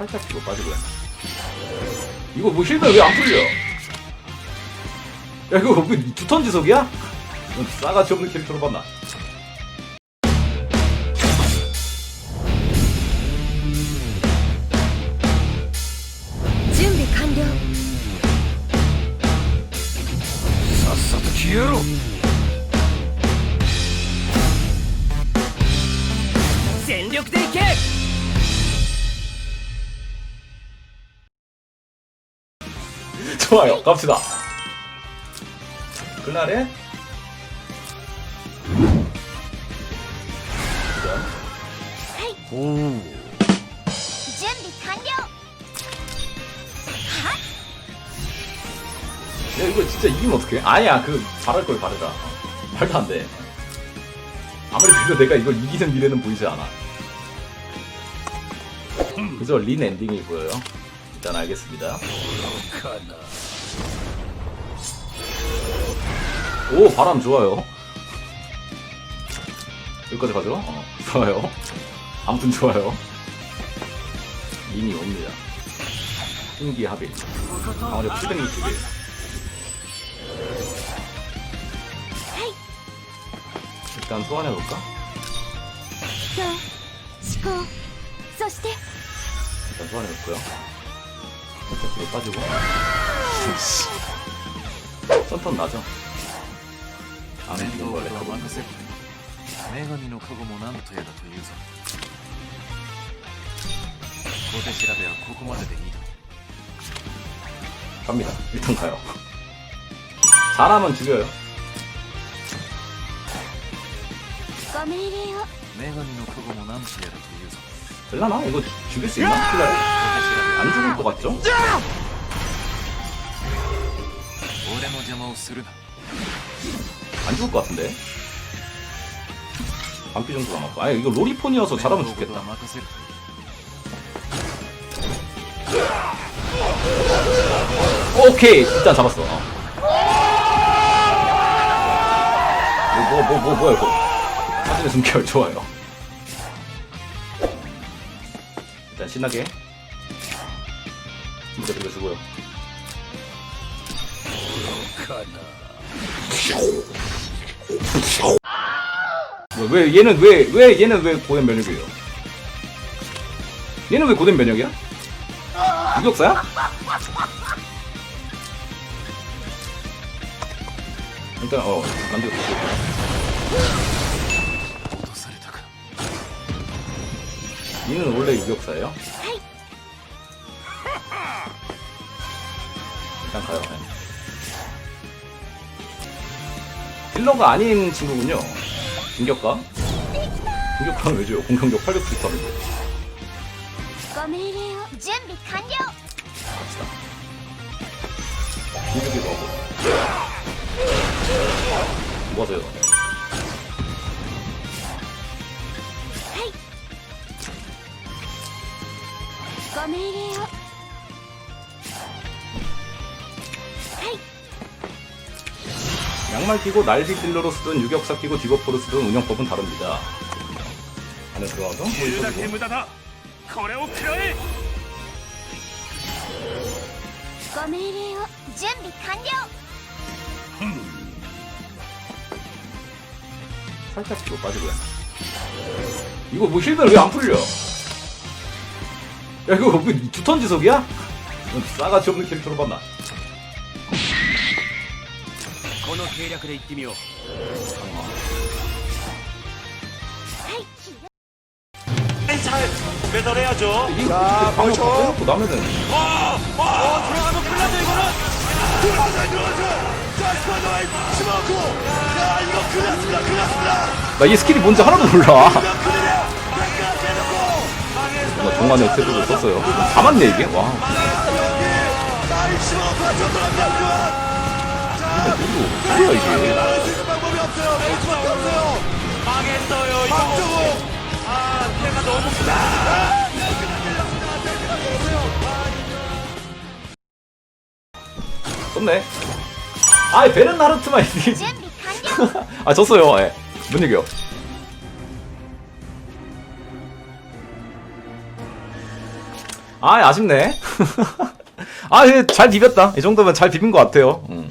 살짝 뒤로 빠지고요. 이거 뭐 힐면 왜 안 풀려? 야 이거 뭐 두턴 지속이야? 이건 싸가지 없는 캐릭터로 봤나?準備完了さっさと消えろ 좋아요. 갑시다. 글라렛. 오. 준비 완료. 야 이거 진짜 이기면 어떡해? 아니야 그 잘할 걸 바르자 말도 안 돼. 아무리 그래도 내가 이걸 이기는 미래는 보이지 않아. 그저 린 엔딩이 보여요. 일단 알겠습니다. 오 바람 좋아요. 여기까지 가죠? 어, 좋아요. 아무튼 좋아요. 이미 옵니다. 신기 합일. 강화력 760일. 일단 소환해볼까? 일단 소환해볼고요. 살짝 뒤로 빠지고. 썬턴 나죠? 안에 面 있는 倒 원래 事は 그거 任せる女神の加護も何とやだというぞ小手調べはここまででいいだ 갑니다. 일단 가요. 잘하면 죽여요. ご命令を女神の加護も何とやだというぞ 될라나? 이거 죽일 수 있나? 그래. 小手調べは 안 죽을 것 같죠? 俺の邪魔をするな 안 죽을 것 같은데. 반피 정도 남았고. 아니 이거 로리폰이어서 잘하면 面倒事は 죽겠다. 任せる 오케이 일단 잡았어. 어. 뭐 뭐 뭐 뭐, 야 이거? 사진의 숨결 좋아요. 신나게. 진짜 들려주고요. 왜, 왜 얘는 왜 왜 얘는 왜 고된 면역이에요? 얘는 왜 고된 면역이야? 유격사야? 일단 어 남들 니는 원래 유격사예요? 일단 가요. 딜러가 아닌 친구군요. 공격가? 공격가는 왜죠? 공격력 800 프리터인데. 준비 완료. 갑시다. 공격이 나고. 뭐하세요? ご命令を 양말 끼고 날비 딜러로 쓰든 유격사 끼고 디버프로 쓰든 운영법은 다릅니다. 안에 들어가서 言うだけ無駄だこれを食らえご命令を準備完了 살짝 뒤로 빠지고요. 이거 뭐 힐면 왜 안 풀려? 야 이거 뭐 두턴 지속이야? 이건 싸가지 없는 캐릭터로 봤나? この計略で行ってみよう 잘 매달해야죠 이게 자, 방금 빼놓고 나면은 어 들어가면 큰일 나죠 이거는 들어가자 들어가자 자 스파더와이 치마고 야 이거 큰일 났습니다 큰일 났습니다 나 이 스킬이 뭔지 하나도 몰라. 동안에 태도를 썼어요. 다 맞네, 이게? 와. 이거 뭐야, 이게? 이거 썼네. 아이, 베른하르트만 이기지. 아, 졌어요. 예. 뭔 얘기요? 아 아쉽네. 아, 잘 비볐다. 이 정도면 잘 비빈 것 같아요. 음.